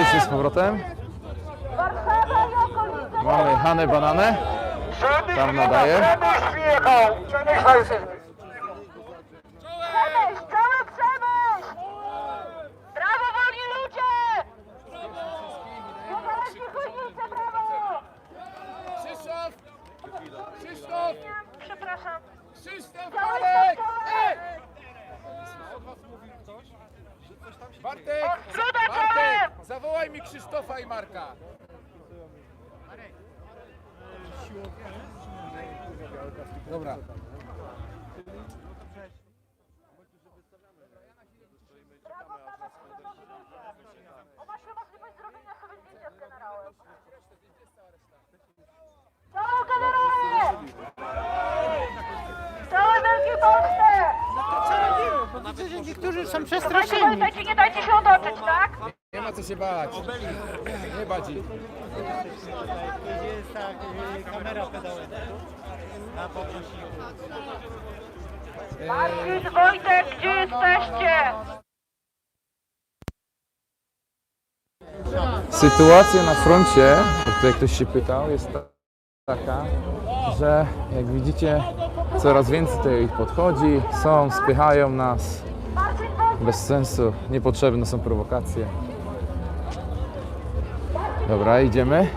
Faktycznie z powrotem. Mamy Hanę Bananę. Tam nadaje. Przemyśl, cały przemyśl! Brawo, wolni ludzie! Bukareszki Kuźnice, brawo! Krzysztof! Krzysztof! Przepraszam. Krzysztof Cały Marek! cały- Ej! Bartek! Odrzuta Bartek! Zawołaj mi Krzysztofa i Marka. Dobra. Masz możliwość zrobienia sobie zdjęcia z generałem. Ciao, generale! Całe Wielkie Polsce! Niektórzy są przestraszeni. dajcie, nie dajcie się otoczyć, tak? Nie ma co się bać. Nie bać ich. Jest kamera pedałowa? Na podnośniku. Marcin, Wojtek, gdzie jesteście? Sytuacja na froncie, tutaj ktoś się pytał, jest ta- taka, że jak widzicie coraz więcej tutaj podchodzi, są, spychają nas. Bez sensu, niepotrzebne są prowokacje. Dobra, idziemy.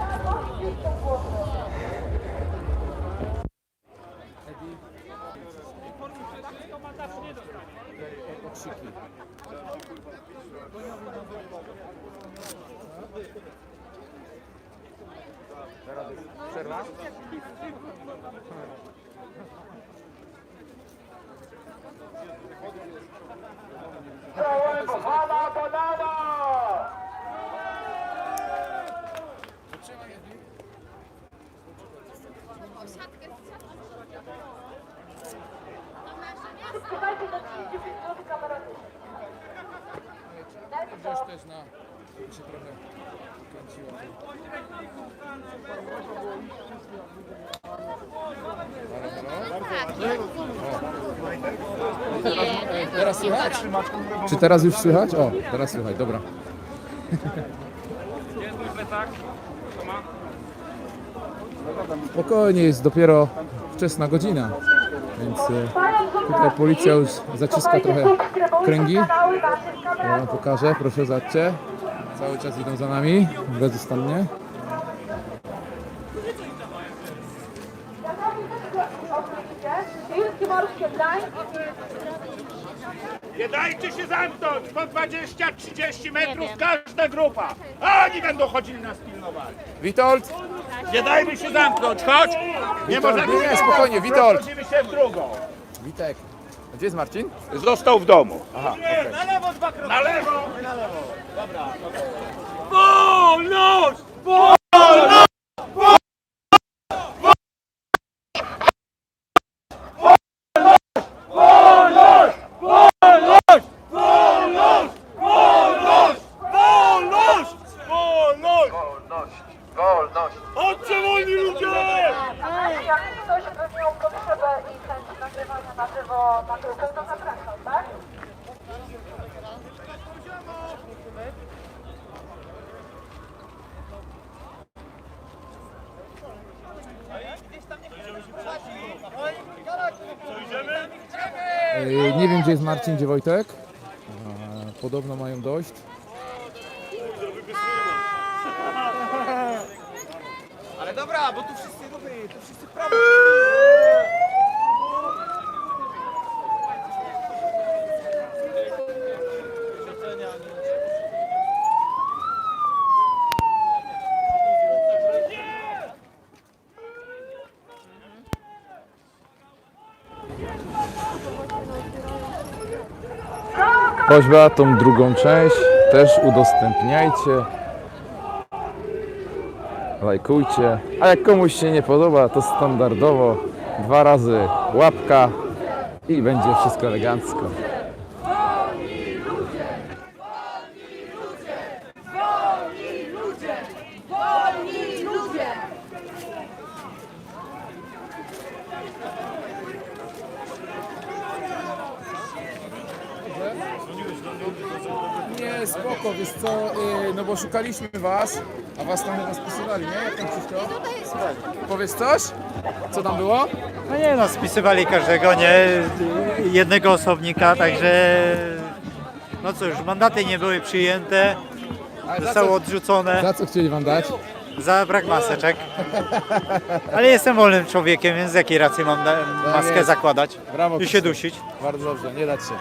Słuchajcie, do 35 zł kamera. Wziąć też na... się trochę kręciło. Teraz słychać? Czy teraz już słychać? O, teraz słychać, dobra. Spokojnie, jest dopiero wczesna godzina, więc e, tutaj policja już zaciska trochę kręgi. Ja wam pokażę, proszę zobaczcie. Cały czas idą za nami, bezustannie. Dajcie się zamknąć! Po 20-30 metrów każda grupa! A oni będą chodzili nas pilnować! Witold! Nie dajmy się zamknąć, chodź! Nie Witold, można nie, nie, spokojnie, Witold! Rozchodzimy się w drugą! Witek. A Gdzie jest Marcin? Został w domu. Na lewo! Na lewo! Dobra. Wolność! Wolność! Na żywo na grupę, to zapraszam, tak? Nie wiem, gdzie jest Marcin, gdzie Wojtek. E, Podobno mają dość. Ale dobra, bo tu wszyscy tu wszyscy prawo. Prośba, tą drugą część też udostępniajcie. Lajkujcie. A jak komuś się nie podoba, to standardowo dwa razy łapka i będzie wszystko elegancko. Nie, spoko. Krzysztof, wiesz co, yy, szukaliśmy was, a was tam chyba spisywali, nie? Jak tam Krzysztof? Powiedz coś? Co tam było? No nie no, spisywali każdego, nie? Jednego osobnika, także no cóż, mandaty nie były przyjęte, Ale za zostało co, odrzucone za co chcieli wam dać? za brak maseczek. Ale jestem wolnym człowiekiem, więc z jakiej racji mam na- maskę jest. zakładać Brawo, i się Krzysztof. dusić? Bardzo dobrze, nie dać się.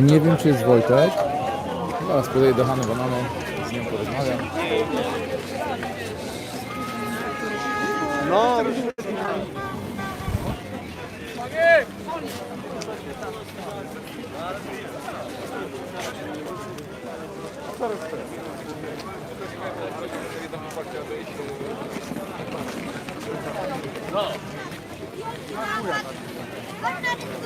Nie wiem, czy jest Wojtek. Zaraz podejdę do Hany Banano, nove. não! Não, não! Não, não! Não,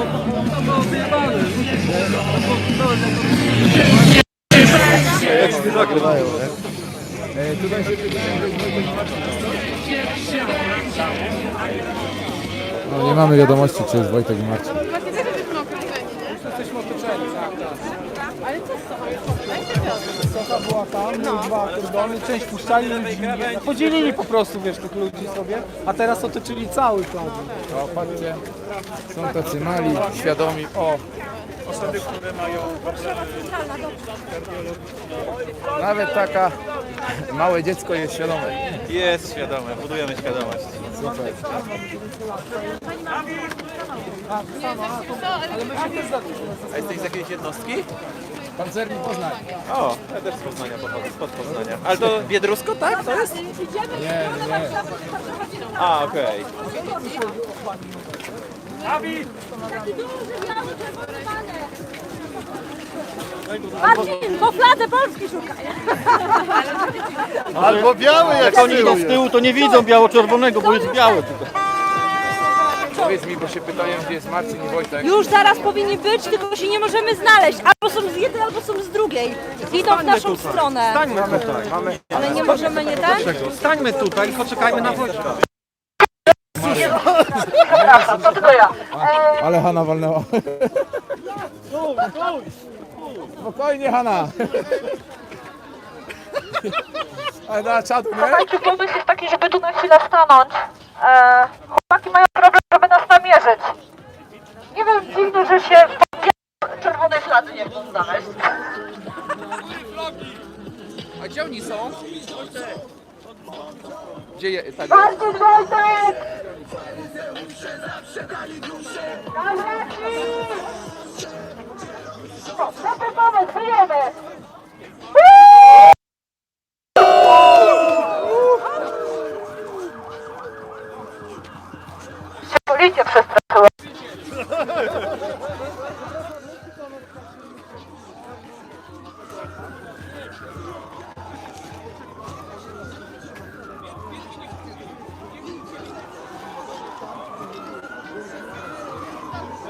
não! Não, não! Não, não! Não, não! Jest Marcin No nie mamy wiadomości, czy jest Wojtek i Marcin. Właśnie też jesteśmy okrążeni, nie? Jesteśmy otoczeni, tak, tak. Ale co z wiosnę. Sofa była tam, no. dwa kordony, część puszczali, podzielili po prostu, wiesz, tych ludzi sobie, a teraz otoczyli cały plac. O, patrzcie, są tacy mali, świadomi. O, Osoby, które mają Nawet taka małe dziecko jest świadome. Jest świadome, budujemy świadomość. super. A jesteś z jakiejś jednostki? Pancerni Poznań. O, ja też z Poznania pochodzę, spod Poznania. Ale to Biedrusko, tak? To jest? Nie, nie. A, okej. Marcin, po fladze Polski szukaj. Albo biały, jak oni to z tyłu, to nie widzą biało-czerwonego, bo jest biały tutaj. Powiedz mi, bo się pytają, gdzie jest Marcin i Wojtek. Już zaraz powinni być, tylko się nie możemy znaleźć. Albo są z jednej, albo są z drugiej. Idą w naszą stronę. Stańmy tutaj, Ale nie możemy nie tak? stańmy tutaj i poczekajmy na Wojtka. Przepraszam, to tylko ja. Ale Hanna walnęła. Spokojnie, Hanna. Ale na czatu, nie? Słuchajcie, pomysł jest taki, żeby tu na chwilę stanąć. E, chłopaki mają problem, żeby nas namierzyć. Nie wiem, dziwne, że się w czerwonej fladze nie chcą znaleźć. A gdzie oni są? Gdzie je, tak, Marcin Wojtek! Się policja przestraszyła.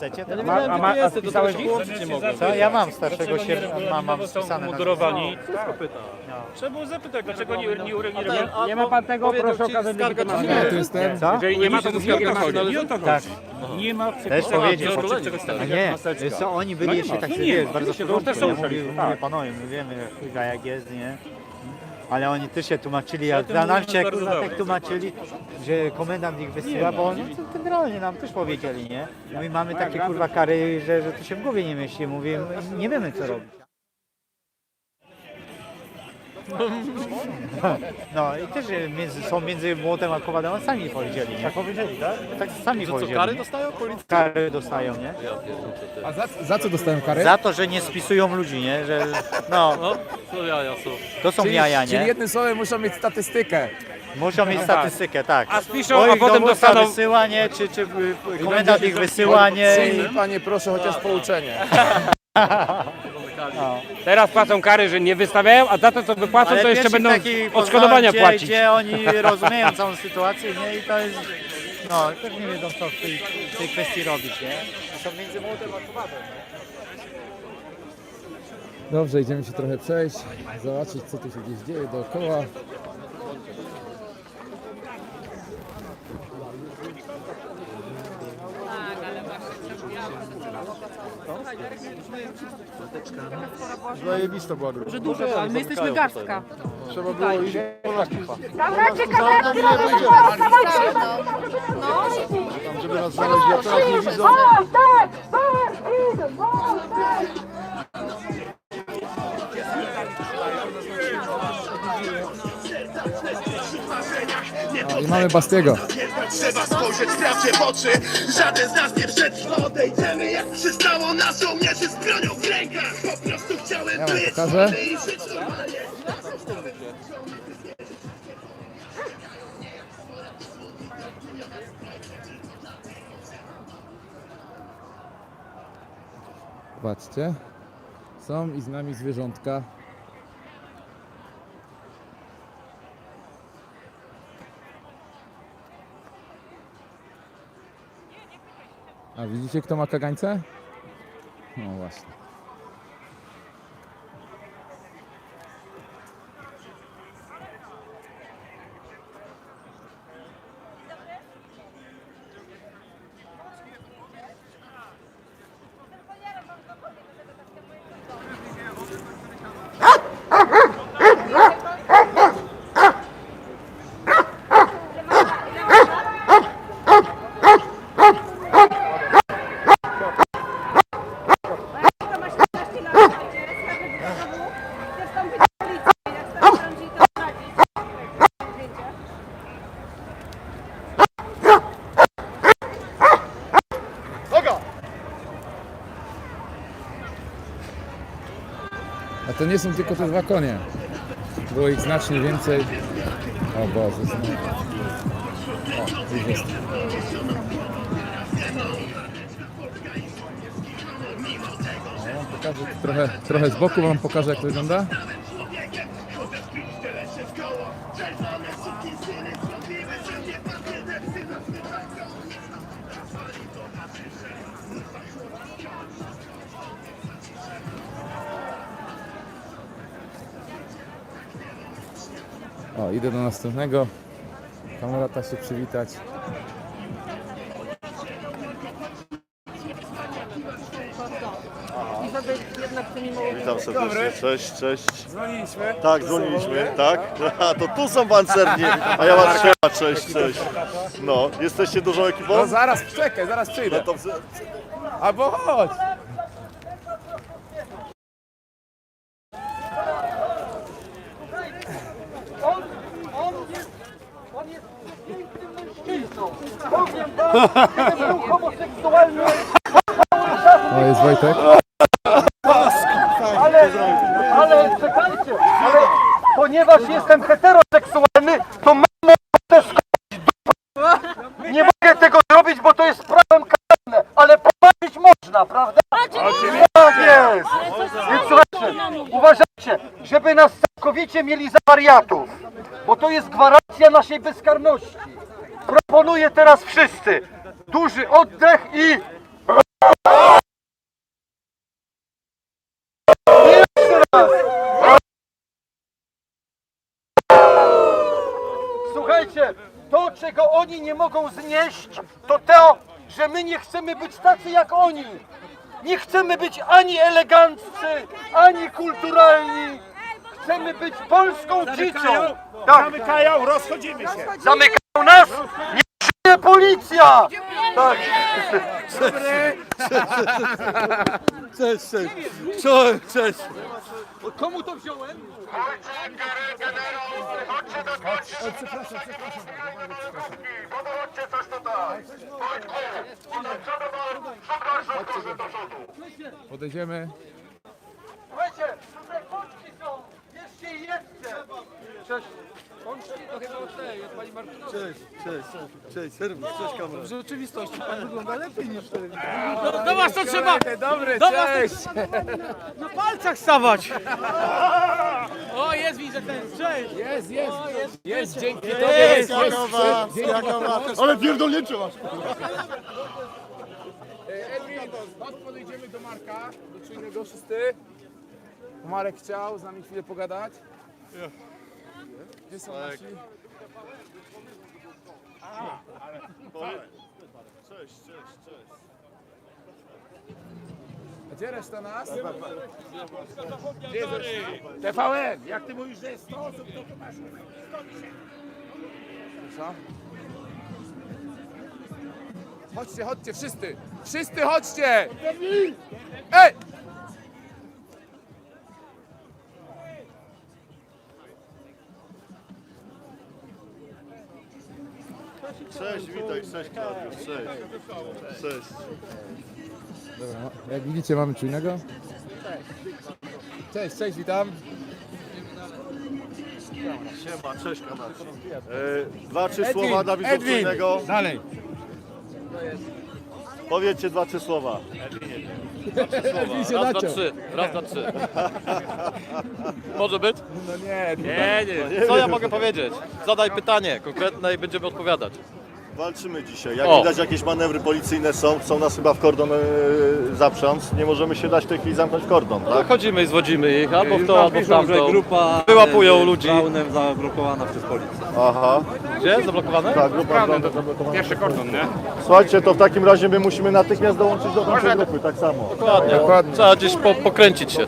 chcecie, to A, ma, a spisałeś ich? Co? Ja mam starszego się, mam, mam spisane na mundurowani. Trzeba było zapytać, dlaczego nie, nie uregulowali. Nie ma pan tego, proszę okazać Nie, to jest ten. Co? Jeżeli nie ma, to nie o to chodzi. Nie o Tak. Nie ma Też czegoś A nie, co, oni byli No nie jeszcze ma. tak Nie, nie, wiesz, bardzo też porządku, są ja mówię, tak. panowie, my wiemy jak jest, nie? Ale oni też się tłumaczyli, a tym za nam się kurwa tak tłumaczyli, że komendant ich wysyła, bo oni to generalnie nam też powiedzieli, nie? My mamy takie kurwa kary, że, że to się w głowie nie mieści, mówię, nie wiemy co robić. No i też między, są między młotem a kowadem, a sami powiedzieli, nie? Tak powiedzieli, tak? Tak sami powiedzieli. kary dostają? Kary dostają, nie? A za, za co dostałem karę? Za to, że nie spisują ludzi, nie? Że, no, To jaja są. to są czyli, jaja, Czyli nie? jednym słowem muszą mieć statystykę. Muszą mieć statystykę, tak. A spiszą, Bo a ich potem dowódca dostaną... wysyła, nie? Czy, czy y, komendant ich wysyła, nie? Syni, panie, proszę chociaż pouczenie. Teraz płacą kary, że nie wystawiają, a za to, co wypłacą, Ale to jeszcze pierwszy będą taki odszkodowania poznałem, płacić. Gdzie, gdzie oni rozumieją całą sytuację, nie? I to jest, no, też nie wiedzą, co w tej, w tej kwestii robić, nie? Są między młotem a kowadem, Dobrze, idziemy się trochę przejść, zobaczyć co tu się gdzieś dzieje dookoła. Zajebista była grupa. Że dużo, ale my jesteśmy garstka. Trzeba było iść Dawajcie kamerę, tam, żeby nas znaleźli, a teraz nie widzą. Tak, tak, idę, tak. I mamy Bastiego. Trzeba spojrzeć prawdzie w oczy Żaden z nas nie przetrwa Odejdziemy jak przystało na żołnierzy z bronią w rękach Po prostu chciałem Ja wam być pokażę. wolny i żyć normalnie Patrzcie. Są i z nami zwierzątka. A widzicie kto ma kagańce? No właśnie. Nie są tylko te dwa konie. Było ich znacznie więcej. O Boże. O, jest. Pokażę trochę, trochę z boku wam pokażę jak to wygląda. Następnego. Kamerata się przywitać. Witam serdecznie, cześć, cześć. Dzwoniliśmy? Tak, dzwoniliśmy, tak. A, to tu są pancerni, a ja was trzeba, cześć, cześć. No, jesteście dużą ekipą? No zaraz, czekaj, zaraz No przyjdę. to wzy- Albo chodź. O, jest Wojtek. Ale czekajcie, ale ponieważ jestem heteroseksualny, to mam dupę. Nie mogę tego zrobić, bo to jest prawem karne, ale pobawić można, prawda? Tak jest! Więc słuchajcie, uważajcie, żeby nas całkowicie mieli za wariatów, bo to jest gwarancja naszej bezkarności. Proponuję teraz wszyscy duży oddech i... Jeszcze raz! Słuchajcie, to czego oni nie mogą znieść, to to, że my nie chcemy być tacy jak oni. Nie chcemy być ani eleganccy, ani kulturalni. Chcemy być polską dziecią. Tak, Zamykają, rozchodzimy się zamykają nas. Nie żyje policja. Tak. Cześć, cześć. Cześć, cześć. Komu to wziąłem? Podejdziemy. Słuchajcie, tutaj pączki są. Jeszcze i jeszcze. Cześć. To chyba od tej, od pani Martyny. Cześć, cześć, cześć, serwis, cześć kamera. W rzeczywistości pan wygląda lepiej niż w telewizji. Do was to trzeba Dobry, Do was- cześć! na palcach stawać. O, jest, widzę ten, cześć. Jest, jest, jest, dzięki Jest, tobie, jest, jaka jest, dzięki Ale pierdolnięcie masz. Edwin, chodź podejdziemy do Marka, do czujnego szósty. Marek chciał z nami chwilę pogadać. Gdzie są nasi? Cześć, cześć, cześć. A Gdzie reszta nas? Gdzie jest reszta? TVN! Jak ty mówisz, że jest 100 osób, to to masz 110. Co? Chodźcie, chodźcie, wszyscy! Wszyscy chodźcie! Ej! Cześć, witaj, cześć Klaudiusz, cześć. Cześć. Dobra, jak widzicie mamy czujnego. Cześć, cześć, witam. Siema, cześć kanarz. E, dwa, trzy słowa dla widzów Edwin. czujnego. Dalej. Powiedzcie dwa, trzy słowa. Edwin się naciął. Raz, dwa, trzy. Może być? No nie, Nie, nie. Co ja mogę powiedzieć? Zadaj pytanie konkretne i będziemy odpowiadać. Walczymy dzisiaj. Jak O. widać jakieś manewry policyjne są, chcą nas chyba w kordon e, zaprząc. Nie możemy się dać w tej chwili zamknąć w kordon, tak? Chodzimy i zwodzimy ich albo w to, albo w tamto. grupa Wyłapują ludzi. Braunem zablokowana przez policję. Aha, Gdzie? Zablokowane? tak, grupa zablokowana. Pierwszy kordon, nie? Słuchajcie, to w takim razie my musimy natychmiast dołączyć do tamtej grupy, tak samo. Dokładnie. Dokładnie. Trzeba gdzieś po, pokręcić się.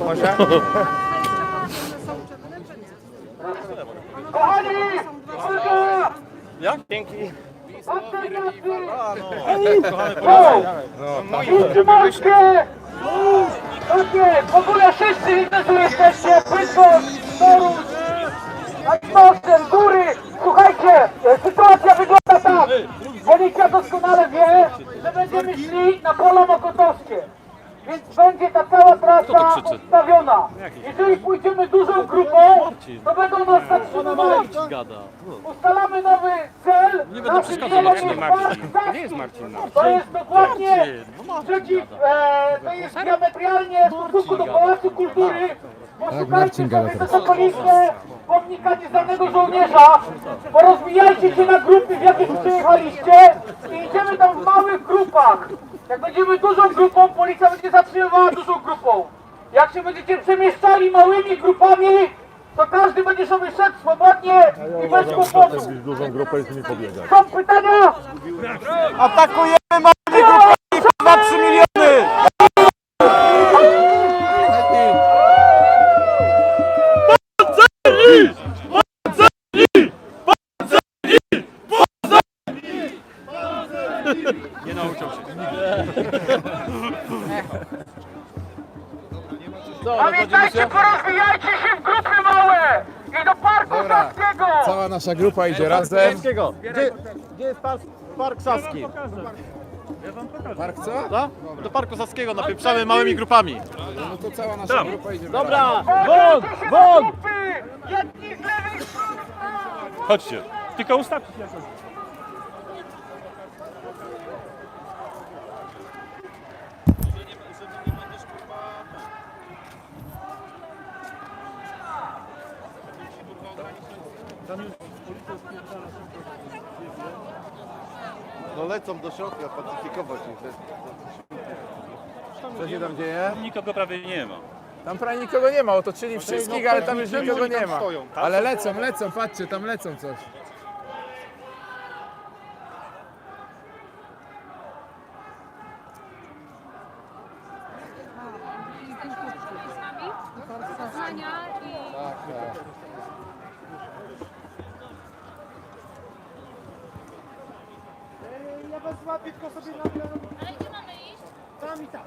Kochani! Jak? Dzięki. Maskę! Takie, w ogóle wszyscy widzę, tu jesteście, Bydgoszcz, Torus, Atmosfer, Góry. Słuchajcie, e, sytuacja wygląda tak. Policja doskonale wie, że będziemy szli na pola mokotowskie. Więc będzie ta cała trasa odstawiona. Jeżeli pójdziemy dużą grupą, to będą nas zatrzymywali. Ustalamy nowy cel. Nie będę przeszkadzał, Marcin, Nie jest Marcin. To jest dokładnie przeciw, e, to jest diametralnie w stosunku do Pałacu Kultury. Poszukajcie Marcin gada sobie teraz. Pomnika nieznanego żołnierza. Porozwijajcie się na grupy, w jakich przyjechaliście i idziemy tam w małych grupach. Jak będziemy dużą grupą, policja będzie zatrzymywała dużą grupą. Jak się będziecie przemieszczali małymi grupami, to każdy będzie sobie szedł swobodnie i bez kłopotu. Dużą grupę i z nimi pobiegać. Są pytania? Atakujemy małymi grupami za 3 miliony! Pamiętajcie, porozwijajcie się w grupy małe i do Parku Dobra. Saskiego. Cała nasza grupa idzie razem. Gdzie, gdzie jest park, park Saski? Park co? No? Do Parku Saskiego napieprzamy małymi grupami. No to cała nasza grupa idzie Dobra, Won! Won! Jedni z lewej strony. Chodźcie. Tylko ustawcie się jakoś. No lecą do środka pacyfikować ich. Co się tam dzieje? Nikogo prawie nie ma. Tam prawie nikogo nie ma, otoczyli wszystkich, ale tam już nikogo nie ma. Ale lecą, lecą, patrzcie, tam lecą coś. Tak, tak. Ja was złapię, tylko sobie nabiorę. Ale gdzie mamy iść? Tam i tam.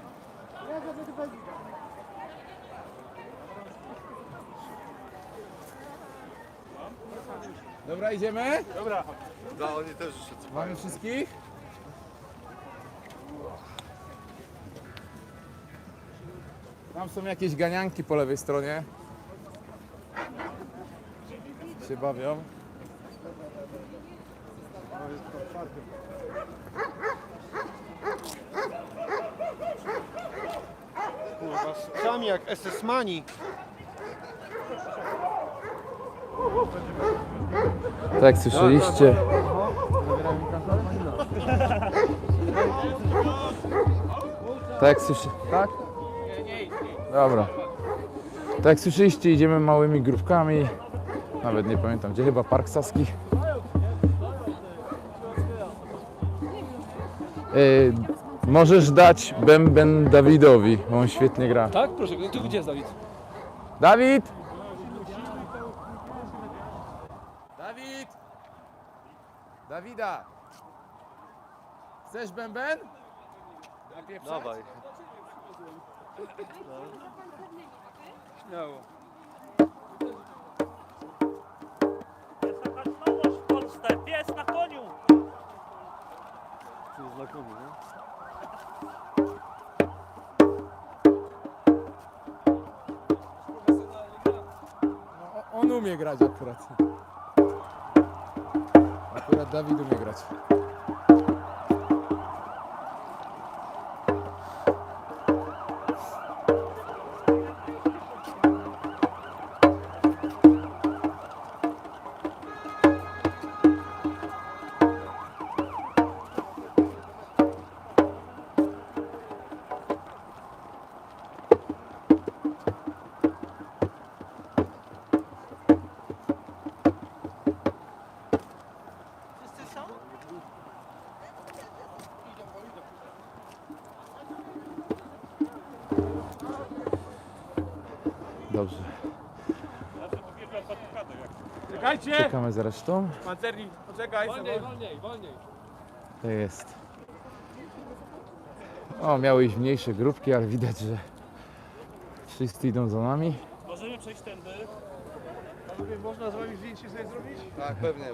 Dobra, idziemy? No, oni też jeszcze Mamy wszystkich? Tam są jakieś ganianki po lewej stronie. Się bawią. Kurwa, sami jak SS-mani. Tak słyszeliście, tak jak słyszy... Tak? Dobra. Tak słyszeliście, idziemy małymi grupkami. Nawet nie pamiętam gdzie, chyba Park Saski. Yy, możesz dać bęben Dawidowi, bo on świetnie gra. Tak? Proszę, tu gdzie jest? Dawid! Dawid! Dawida! Chcesz bęben? Dawaj. Śmiało. w Polsce, pies na koniu! O- On umie grać akurat. Akurat Dawid umie grać. Dobrze, Czekajcie! czekamy za resztą. Pancernik, poczekaj. Wolniej, wolniej, wolniej. To jest. O, miały iść mniejsze grupki, ale widać, że wszyscy idą za nami. Możemy przejść tędy. Można z wami zdjęcie sobie zrobić? Tak, pewnie.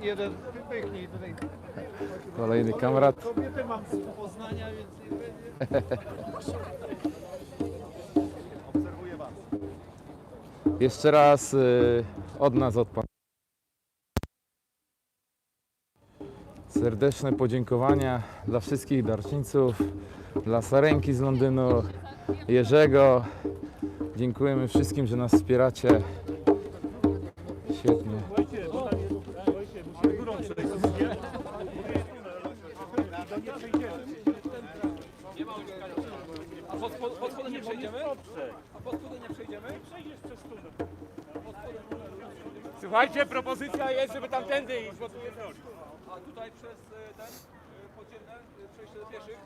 Jeden wypychnij tutaj. Kolejny kamrat. Kobietę mam z Poznania, więc nie będzie. Jeszcze raz y, od nas, od Pana. Serdeczne podziękowania dla wszystkich darczyńców, dla Sarenki z Londynu, Jerzego. Dziękujemy wszystkim, że nas wspieracie. Świetnie. A pod, pod, pod spodem nie przejdziemy? A pod spodem nie przejdziemy? Przejdziesz przez tunel. Słuchajcie, propozycja jest, żeby tamtędy iść, bo tu jest drogi. A tutaj przez e, ten e, podziemne e, przejście do pieszych?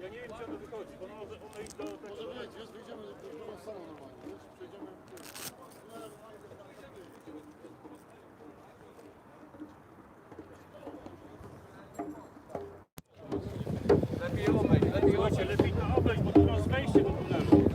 Ja nie wiem, czy ono wychodzi, bo ono, ono iść do tego... Lepiej obejść, lepiej obejść. Lepiej to obejść, bo tu masz wejście do tunelu.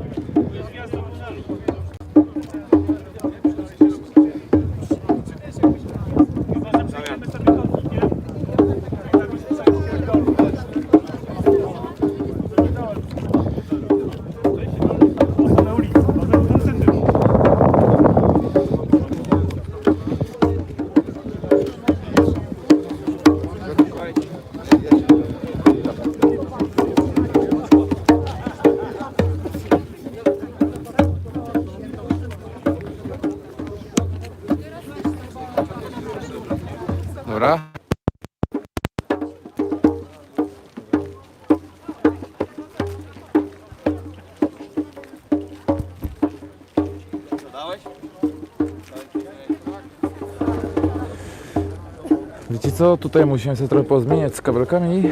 Co, tutaj musimy sobie trochę pozmieniać z kabelkami.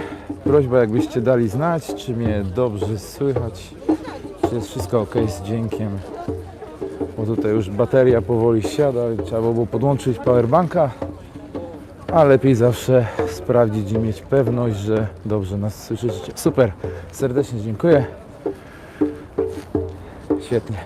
Prośba jakbyście dali znać, czy mnie dobrze słychać, czy jest wszystko ok z dźwiękiem. Bo tutaj już bateria powoli siada, trzeba było podłączyć powerbanka. a lepiej zawsze sprawdzić i mieć pewność, że dobrze nas słyszycie. Super, serdecznie dziękuję. Świetnie.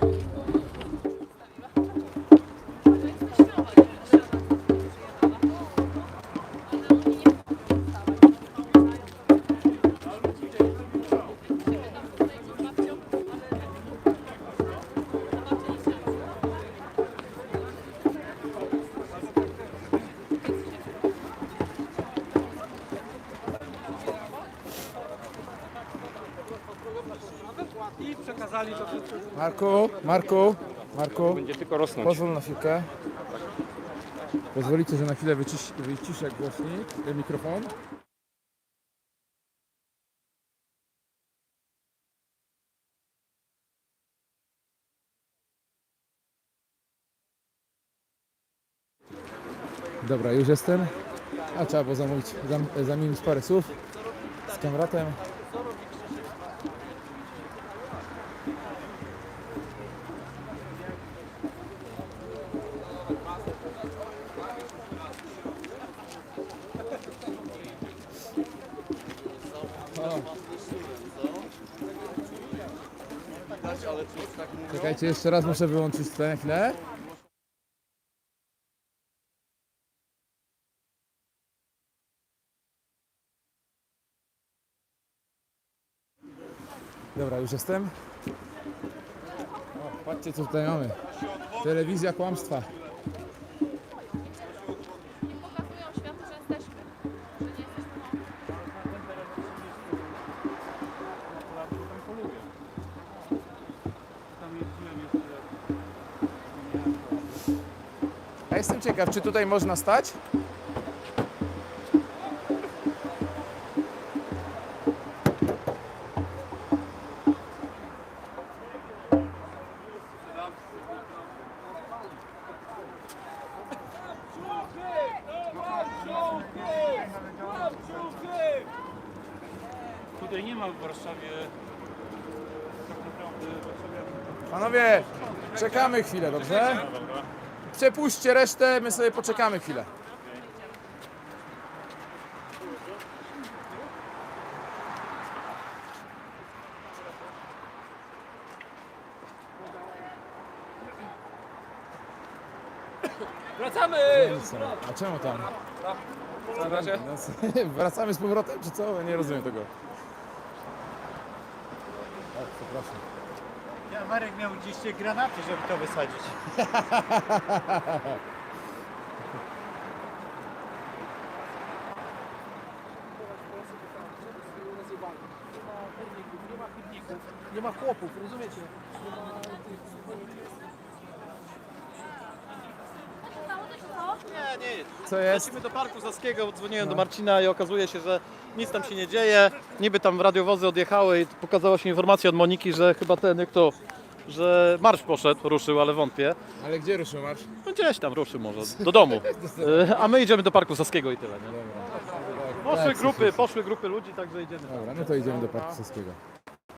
Marku, Marku, Będzie tylko rosnąć. pozwól na chwilkę. Pozwolicie, że na chwilę wycisz, wyciszę głośnik, e, mikrofon. Dobra, już jestem. A trzeba było zamówić, zam, zamienić parę słów z kamratem. Czekajcie, jeszcze raz muszę wyłączyć tutaj na chwilę. Dobra, już jestem. O, patrzcie co tutaj mamy. Telewizja kłamstwa. Ciekaw, czy tutaj można stać? Tutaj nie ma w Warszawie tak naprawdę w Warszawie Panowie, czekamy chwilę, dobrze? Przepuśćcie resztę, my sobie poczekamy chwilę. Wracamy! Co? A czemu tam? Na razie. Co- Wracamy z powrotem, czy co? Nie rozumiem tego. Tak, przepraszam. Ja, Marek miał gdzieś granaty, żeby to wysadzić. Nie ma chłopów, rozumiecie? Nie, nie. Co jest? Lecimy do Parku Saskiego, dzwoniłem do Marcina i okazuje się, że nic tam się nie dzieje. Niby tam radiowozy odjechały i pokazała się informacja od Moniki, że chyba ten, jak to, że marsz poszedł, ruszył, ale wątpię. Ale gdzie ruszył marsz? No gdzieś tam ruszył może, do domu. E, A my idziemy do Parku Saskiego i tyle, nie? Poszły Tak, grupy, poszły grupy ludzi, także idziemy. Dobra, no to idziemy do Parku Saskiego.